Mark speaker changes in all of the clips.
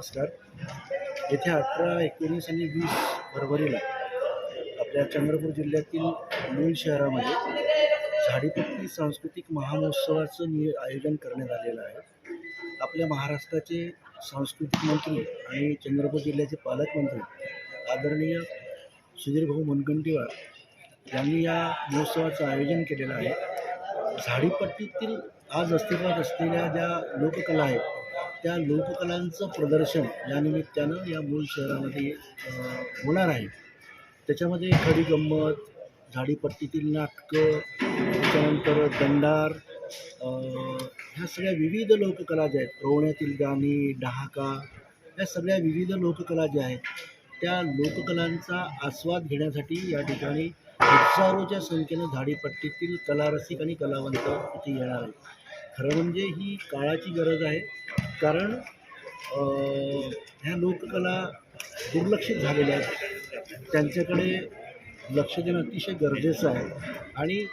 Speaker 1: नमस्कार. येथे अठरा एकोणीस आणि वीस फरवरीला आपल्या चंद्रपूर जिल्ह्यातील मूळ शहरामध्ये झाडीपट्टी सांस्कृतिक महामहोत्सवाचं नि आयोजन करण्यात आलेलं आहे. आपल्या महाराष्ट्राचे सांस्कृतिक मंत्री आणि चंद्रपूर जिल्ह्याचे पालकमंत्री आदरणीय सुधीरभाऊ मुनगंटीवार यांनी या महोत्सवाचं आयोजन केलेलं आहे. झाडीपट्टीतील आज अस्तित्वात असलेल्या ज्या लोककला आहेत त्या लोककलांचं प्रदर्शन या निमित्तानं या मूळ शहरामध्ये होणार आहे. त्याच्यामध्ये खडी गंमत झाडीपट्टीतील नाटकं त्याच्यानंतर दंडार ह्या सगळ्या विविध लोककला ज्या आहेत रोवण्यातील गाणी डहाका या सगळ्या विविध लोककला ज्या आहेत त्या लोककलांचा आस्वाद घेण्यासाठी या ठिकाणी हजारोच्या संख्येनं झाडीपट्टीतील कलारसिक आणि कलावंत इथे येणार आहेत. खरं म्हणजे ही काळाची गरज आहे. कारण ह्या लोककला दुर्लक्षित झालेल्या आहेत. त्यांच्याकडे लक्ष देणं अतिशय गरजेचं आहे. आणि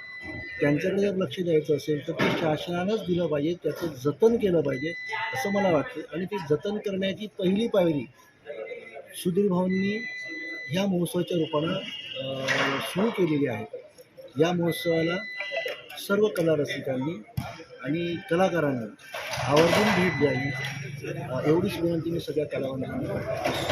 Speaker 1: त्यांच्याकडे जर लक्ष द्यायचं असेल तर ते शासनानंच दिलं पाहिजे त्याचं जतन केलं पाहिजे असं मला वाटतं. आणि ते जतन करण्याची पहिली पायरी सुधीर भाऊंनी ह्या महोत्सवाच्या रूपानं सुरू केलेली आहे. या महोत्सवाला सर्व कला रसिकांनी आणि कलाकारांना आवर्जून भेट द्यावी एवढीच विनंती मी सगळ्या कलावंतांना करतो.